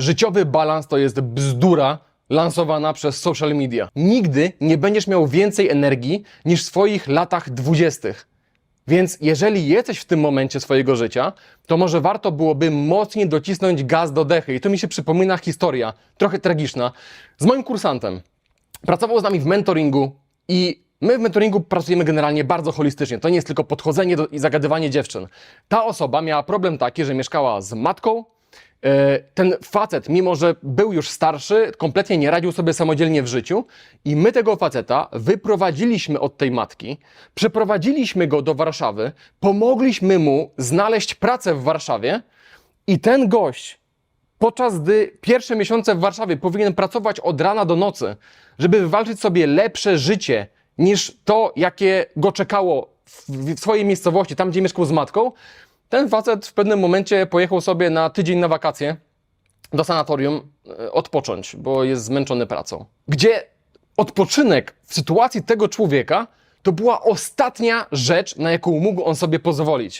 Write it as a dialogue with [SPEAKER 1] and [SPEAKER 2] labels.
[SPEAKER 1] Życiowy balans to jest bzdura lansowana przez social media. Nigdy nie będziesz miał więcej energii niż w swoich latach dwudziestych. Więc jeżeli jesteś w tym momencie swojego życia, to może warto byłoby mocniej docisnąć gaz do dechy. I tu mi się przypomina historia, trochę tragiczna, z moim kursantem. Pracował z nami w mentoringu i my w mentoringu pracujemy generalnie bardzo holistycznie. To nie jest tylko podchodzenie do, i zagadywanie dziewczyn. Ta osoba miała problem taki, że mieszkała z matką. E, Ten facet, mimo że był już starszy, kompletnie nie radził sobie samodzielnie w życiu i my tego faceta wyprowadziliśmy od tej matki, przeprowadziliśmy go do Warszawy, pomogliśmy mu znaleźć pracę w Warszawie i ten gość podczas gdy pierwsze miesiące w Warszawie powinien pracować od rana do nocy, żeby wywalczyć sobie lepsze życie niż to, jakie go czekało w, w swojej miejscowości, tam gdzie mieszkał z matką, ten facet w pewnym momencie pojechał sobie na tydzień na wakacje do sanatorium e, odpocząć, bo jest zmęczony pracą. Gdzie odpoczynek w sytuacji tego człowieka to była ostatnia rzecz, na jaką mógł on sobie pozwolić.